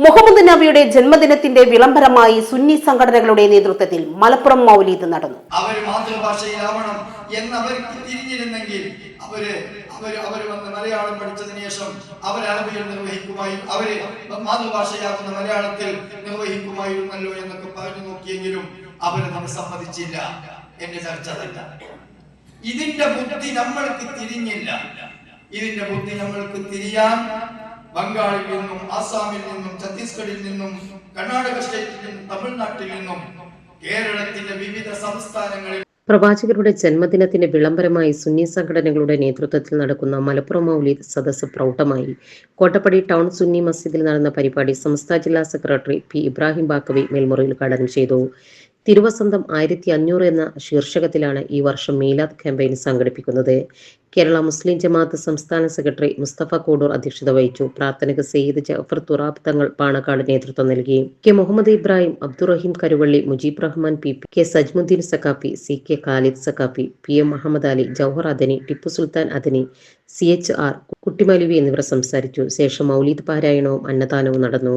മുഹമ്മദ് നബിയുടെ ജന്മദിനത്തിന്റെ വിളംബരമായി സുന്നി സംഘടനകളുടെ നേതൃത്വത്തിൽ മലപ്പുറം മൗലീദ് നടന്നു. അവർ മാതൃഭാഷയിലാവണം എന്ന് അവർക്ക് തിരിഞ്ഞിരുന്നെങ്കിൽ അവർ അവർ അവർ വന്ന് മലയാളം പഠിച്ചതിന് ശേഷം അവർ അറബിയിൽ നിർവഹിക്കുമായി അവർ മാതൃഭാഷയാകുന്ന മലയാളത്തിൽ നിർവഹിക്കുമായിരുന്നല്ലോ എന്നൊക്കെ പറഞ്ഞു നോക്കിയെങ്കിലും അവർ നമ്മൾ സമ്മതിച്ചില്ല. എന്റെ ചർച്ച തന്നെ ഇതിന്റെ ബുദ്ധി നമ്മൾക്ക് തിരിഞ്ഞില്ല. ഇതിന്റെ ബുദ്ധി നമ്മൾക്ക് തിരിയാൻ ബംഗാളിൽ നിന്നും ആസാമിൽ നിന്നും ഛത്തീസ്ഗഡിൽ നിന്നും കർണാടക സ്റ്റേറ്റിൽ നിന്നും തമിഴ്നാട്ടിൽ നിന്നും കേരളത്തിന്റെ വിവിധ സംസ്ഥാനങ്ങളിൽ പ്രവാചകരുടെ ജന്മദിനത്തിന്റെ വിളംബരമായി സുന്നി സംഘടനകളുടെ നേതൃത്വത്തിൽ നടക്കുന്ന മലപ്പുറം മൗലീദ് സദസ്സ് പ്രൗഢമായി. കോട്ടപ്പടി ടൗൺ സുന്നി മസ്ജിദിൽ നടന്ന പരിപാടി സംസ്ഥാന ജില്ലാ സെക്രട്ടറി പി ഇബ്രാഹിം ബാക്കവി മേൽമുറിയിൽ ഉദ്ഘാടനം ചെയ്തു. തിരുവസന്തം ആയിരത്തി അഞ്ഞൂറ് എന്ന ശീർഷകത്തിലാണ് ഈ വർഷം മീലാദ് ക്യാമ്പയിൻ സംഘടിപ്പിക്കുന്നത്. കേരള മുസ്ലിം ജമാഅത്ത് സംസ്ഥാന സെക്രട്ടറി മുസ്തഫ കോടൂർ അധ്യക്ഷത വഹിച്ചു. പ്രാർത്ഥനയ്ക്ക് സെയ്ദ് ജഫർ തുറാബ് തങ്ങൾ പാണക്കാട് നേതൃത്വം നൽകി. K Muhammad Ibrahim Abdurahim Karuvalli Mujeeb Rahman P P K Sajmuddeen Saqafi C K Khalid Saqafi P M Muhammad Ali Jawahar Adani Tipu Sultan Adani C H R Kuttimaluvi എന്നിവർ സംസാരിച്ചു. ശേഷം മൗലീദ് പാരായണവും അന്നദാനവും നടന്നു.